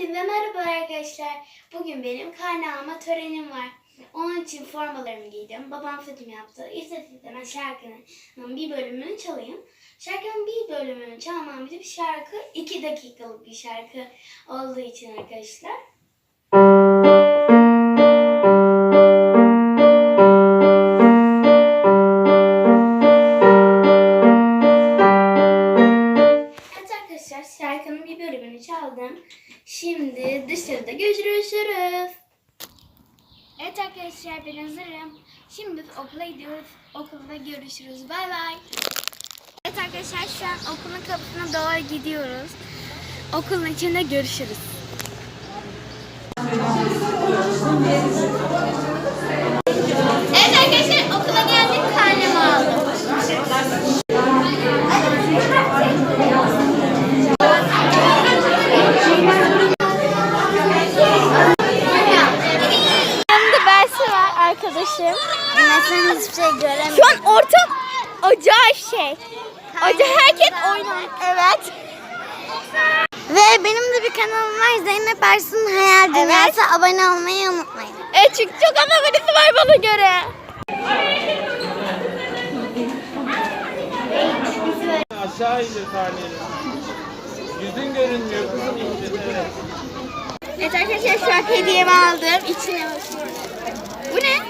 Hepinize merhaba arkadaşlar. Bugün benim karne alma törenim var. Onun için formalarımı giydim. Babam saçımı yaptı. Hemen şarkının bir bölümünü çalayım. Şarkının bir bölümünü çalmam için şarkı iki dakikalık bir şarkı olduğu için arkadaşlar. Bölümünü çaldım. Şimdi dışarıda görüşürüz. Evet arkadaşlar ben hazırım. Şimdi okula gidiyoruz. Okulda görüşürüz. Bay bay. Evet arkadaşlar şu an okulun kapısına doğru gidiyoruz. Okulun içinde görüşürüz. Arkadaşım. Mesela hiçbir şey göremiyorum. Şu an ortam acayip şey. Acayip herkes oynar. Evet. Ve benim de bir kanalım var Zeynep Ersin Hayal Dünyası. Abone olmayı unutmayın. Evet çünkü çok abonesi var bana göre. Aşağı indir saniye. Yüzün görünmüyor kızım indir. Evet. Evet arkadaşlar şu an hediyemi aldım. İçine bakıyorum. Bu ne?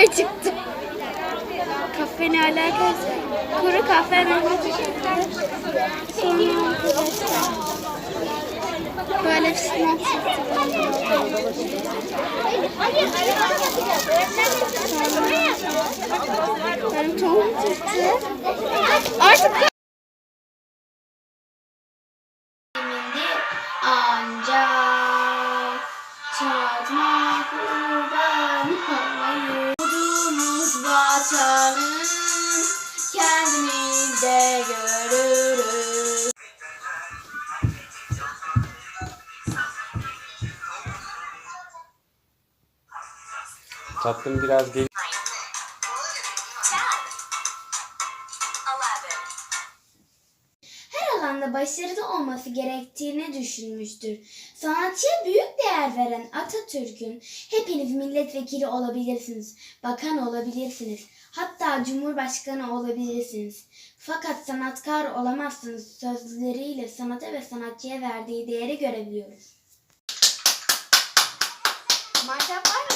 Kahve çıktı. Kahve ne alakası? Kuru kahve mi? Sonra arkadaşlar. Böyle şey çıktı. Benim tohum çıktı. Artık ancak çatma kurban olmayı Tatlım biraz gel. Alanda başarılı olması gerektiğini düşünmüştür. Sanatçıya büyük değer veren Atatürk'ün hepiniz milletvekili olabilirsiniz, bakan olabilirsiniz, hatta cumhurbaşkanı olabilirsiniz. Fakat sanatkar olamazsınız sözleriyle sanata ve sanatçıya verdiği değeri görebiliyoruz. Maşap